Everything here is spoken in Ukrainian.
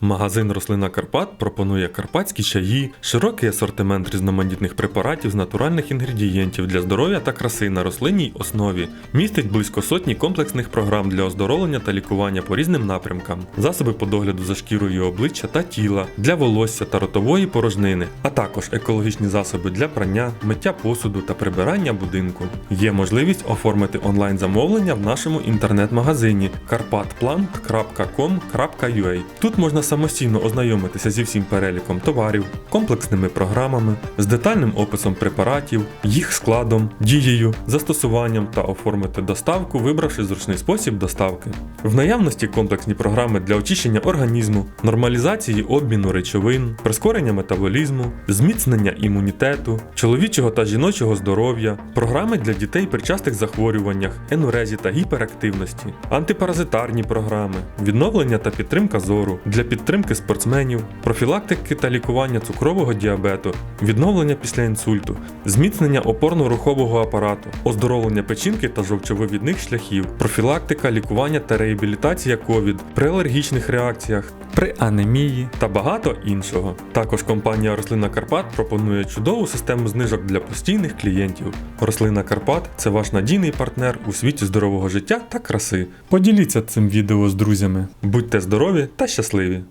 Магазин Рослина Карпат пропонує карпатські чаї, широкий асортимент різноманітних препаратів з натуральних інгредієнтів для здоров'я та краси на рослинній основі, містить близько сотні комплексних програм для оздоровлення та лікування по різним напрямкам, засоби по догляду за шкірою обличчя та тіла, для волосся та ротової порожнини, а також екологічні засоби для прання, миття посуду та прибирання будинку. Є можливість оформити онлайн замовлення в нашому інтернет-магазині carpatplant.com.ua. Тут можна самостійно ознайомитися зі всім переліком товарів, комплексними програмами, з детальним описом препаратів, їх складом, дією, застосуванням та оформити доставку, вибравши зручний спосіб доставки. В наявності комплексні програми для очищення організму, нормалізації обміну речовин, прискорення метаболізму, зміцнення імунітету, чоловічого та жіночого здоров'я, програми для дітей при частих захворюваннях, енурезі та гіперактивності, антипаразитарні програми, відновлення та підтримка зору для підтримки спортсменів, профілактики та лікування цукрового діабету, відновлення після інсульту, зміцнення опорно-рухового апарату, оздоровлення печінки та жовчовивідних шляхів, профілактика, лікування та реабілітація ковід при алергічних реакціях, при анемії та багато іншого. Також компанія Рослина Карпат пропонує чудову систему знижок для постійних клієнтів. Рослина Карпат це ваш надійний партнер у світі здорового життя та краси. Поділіться цим відео з друзями. Будьте здорові та щасливі!